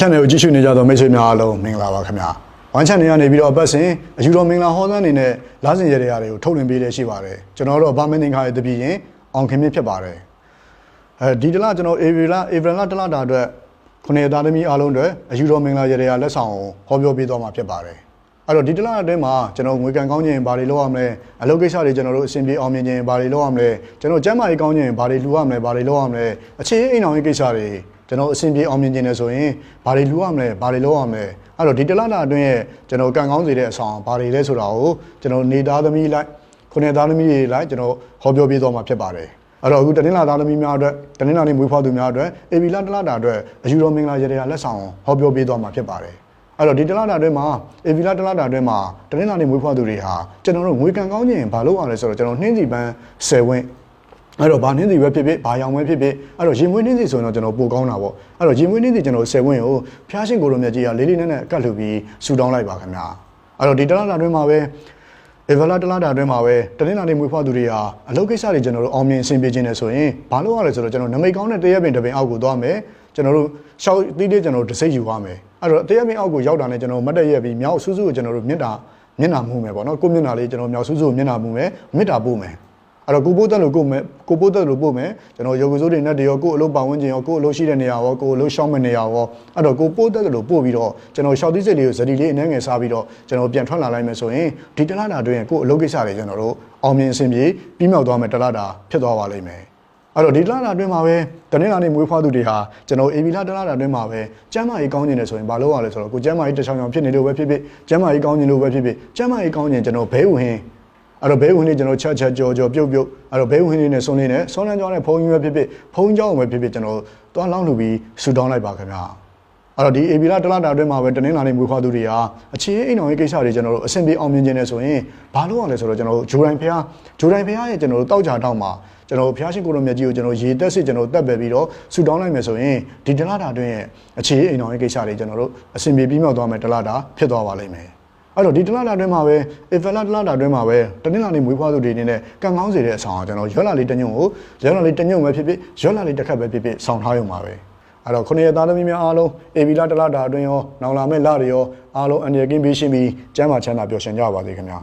channel ကိုကြည့်ရှုနေကြသောမိတ်ဆွေများအားလုံးမင်္ဂလာပါခင်ဗျာ one channel ကနေပြီးတော့အပတ်စဉ်အယူတော်မင်္ဂလာဟောသန်းအနေနဲ့လာစဉ်ရတဲ့ရာတွေကိုထုတ်လွှင့်ပေးလေရှိပါတယ်ကျွန်တော်တို့ဗာမင်းသင်္ခါရဲ့တပည့်ရင်အောင်ခင်မြင့်ဖြစ်ပါတယ်အဲဒီတလကျွန်တော်အေဗရီလာအေဗရလာတလတာအတွက်ခုနှစ်သားသမီးအားလုံးအတွက်အယူတော်မင်္ဂလာရတဲ့ရာလက်ဆောင်ကိုဟောပြောပေးသွားမှာဖြစ်ပါတယ်အဲ့တော့ဒီတလအတွင်းမှာကျွန်တော်ငွေကန်ကောင်းခြင်းဘာတွေလုပ်ရမလဲအလုပ်ကိစ္စတွေကျွန်တော်တို့အဆင်ပြေအောင်မြင်ခြင်းဘာတွေလုပ်ရမလဲကျွန်တော်ကျမ်းမာရေးကောင်းခြင်းဘာတွေလူရမလဲဘာတွေလုပ်ရမလဲအခြေအိမ်အောင်ရေးကိစ္စတွေ ကျွန်တော်အဆင်ပြေအောင်မြင်ခြင်းလဲဆိုရင်ဘာတွေလူရမလဲဘာတွေလုပ်ရမလဲအဲ့တော့ဒီတလတာအတွင်းရဲ့ကျွန်တော်ကန်ကောင်းစေတဲ့အဆောင်ဘာတွေလဲဆိုတာကိုကျွန်တော်နေသားသမီးလိုက်ခုနှစ်သားသမီးတွေလိုက်ကျွန်တော်ဟောပြောပေးသွားမှာဖြစ်ပါတယ်အဲ့တော့အခုတနင်္လာသားသမီးများအတွက်တနင်္လာနေ့မွေးဖွားသူများအတွက်အေဗီလာတလတာအတွက်အယူတော်မင်္ဂလာရေရာလက်ဆောင်ဟောပြောပေးသွားမှာဖြစ်ပါတယ်အဲ့တော့ဒီတလတာအတွင်းမှာအေဗီလာတလတာအတွင်းမှာတနင်္လာနေ့မွေးဖွားသူတွေဟာကျွန်တော်တို့ငွေကန်ကောင်းခြင်းဘာလို့အောင်လဲဆိုတော့ကျွန်တော်နှင်းစီပန်း10ဝင်း အဲ့တော့ဘာနှင်းစီပဲဖြစ်ဖြစ်ဘာရောင်ပဲဖြစ်ဖြစ်အဲ့တော့ရင်မွေးနှင်းစီဆိုရင်တော့ကျွန်တော်ပိုကောင်းတာပေါ့အဲ့တော့ရင်မွေးနှင်းစီကျွန်တော်10ဝင်းကိုဖျားရှင်ကိုလိုမြတ်ကြီးကလေးလေးနက်နက်ကတ်လှူပြီးဆူတောင်းလိုက်ပါခင်ဗျာအဲ့တော့ဒီတလတာအတွင်းမှာပဲအေဗလာတလာတာအတွင်းမှာပဲတနင်္လာနေ့မွေးဖွားသူတွေဟာအလုပ်ကိစ္စတွေကျွန်တော်တို့အောင်မြင်အဆင်ပြေခြင်းနဲ့ဆိုရင်ဘာလို့ရလဲဆိုတော့ကျွန်တော်နမိတ်ကောင်းတဲ့တရက်ပင်တစ်ပင်အောက်ကိုသွားမယ်ကျွန်တော်တို့ရှောက်တီးတီးကျွန်တော်တို့တစ်စိတ်ယူရမယ်အဲ့တော့တရက်ပင်အောက်ကိုရောက်တာနဲ့ကျွန်တော်မတ်တက်ရက်ပြီးမြောက်ဆူးဆူးကိုကျွန်တော်တို့မျက်တာမျက်နာမှုမယ်ပေါ့နော်ကိုမျက်နာလေးကျွန်တော်မြောက်ဆူးဆူးကိုမျက်နာမှုမယ်မေတ္တာပို့မယ် အဲ့တော့ကိုပိုးတက်လို့ကိုမယ်ကိုပိုးတက်လို့ပို့မယ်ကျွန်တော်ရုပ်ကစိုးတွေနဲ့တရောကိုအလုပ်ပါဝင်ခြင်းရောကိုအလုပ်ရှိတဲ့နေရာရောကိုအလုပ်ရှောင်းမဲ့နေရာရောအဲ့တော့ကိုပိုးတက်လို့ပို့ပြီးတော့ကျွန်တော်ရှောက်သီးစိတ်လေးကိုဇတီလေးအနှဲငယ်စားပြီးတော့ကျွန်တော်ပြန်ထွက်လာလိုက်မယ်ဆိုရင်ဒီတလားတာအတွင်းကိုအလုပ်ကိစ္စတွေကျွန်တော်တို့အောင်မြင်အဆင်ပြေပြီးမြောက်သွားမယ်တလားတာဖြစ်သွားပါလိမ့်မယ်အဲ့တော့ဒီတလားတာအတွင်းမှာပဲတနေ့လာနေမွေးဖွားသူတွေဟာကျွန်တော်အေဗီလာတလားတာအတွင်းမှာပဲကျမ်းမာရေးကောင်းခြင်းနဲ့ဆိုရင်ဘာလို့ရလဲဆိုတော့ကိုကျမ်းမာရေးတစ်ချောင်းချောင်းဖြစ်နေလို့ပဲဖြစ်ဖြစ်ကျမ်းမာရေးကောင်းခြင်းလို့ပဲဖြစ်ဖြစ်ကျမ်းမာရေးကောင်းခြင်းကျွန်တော်ဘဲဝင် အဲ့တော့ဘဲဝင်နေကျွန်တော်ချက်ချက်ကြောကြောပြုတ်ပြုတ်အဲ့တော့ဘဲဝင်နေနဲ့ဆုံးနေနဲ့ဆုံးလန်းကြောင်းနဲ့ဖုံးကြီးပဲဖြစ်ဖြစ်ဖုံးကြောင်းပဲဖြစ်ဖြစ်ကျွန်တော်သွားလောင်းလူပြီးဆူတောင်းလိုက်ပါခင်ဗျာအဲ့တော့ဒီအေဗီလာတလားတာအတွင်းမှာပဲတနင်္လာနေ့မွေးဖွားသူတွေဟာအခြေအိမ်အောင်ရေးကိစ္စတွေကျွန်တော်တို့အဆင်ပြေအောင်မြင်ခြင်းနဲ့ဆိုရင်ဘာလို့ရလဲဆိုတော့ကျွန်တော်တို့ဂျိုတိုင်းဖះဂျိုတိုင်းဖះရဲ့ကျွန်တော်တို့တောက်ကြတောက်မှာကျွန်တော်တို့ဖះရှင်ကိုလိုမြတ်ကြီးကိုကျွန်တော်ရေတက်စစ်ကျွန်တော်တက်ပယ်ပြီးတော့ဆူတောင်းလိုက်မယ်ဆိုရင်ဒီတလားတာအတွင်းရဲ့အခြေအိမ်အောင်ရေးကိစ္စတွေကျွန်တော်တို့အဆင်ပြေပြီးမြောက်သွားမယ်တလားတာဖြစ်သွားပါလိမ့်မယ် အဲ့တော့ဒီတလားတာအတွင်းမှာပဲအဖလာတလားတာအတွင်းမှာပဲတနင်္လာနေ့မွေးဖွားသူတွေအနေနဲ့ကံကောင်းစေတဲ့အဆောင်ကျွန်တော်ရွက်လာလေးတစ်ညွန့်ကိုရွက်လာလေးတစ်ညွန့်ပဲဖြစ်ဖြစ်ရွက်လာလေးတစ်ခက်ပဲဖြစ်ဖြစ်ဆောင်ထားရုံပါပဲအဲ့တော့ခုနှစ်ရက်သားသမီးများအားလုံးအေဗီလာတလားတာအတွင်းရောနောင်လာမဲ့လတွေရောအားလုံးအန်ရကင်းပြီးရှင်းပြီးကျမ်းမာချမ်းသာပျော်ရွှင်ကြပါစေခင်ဗျာ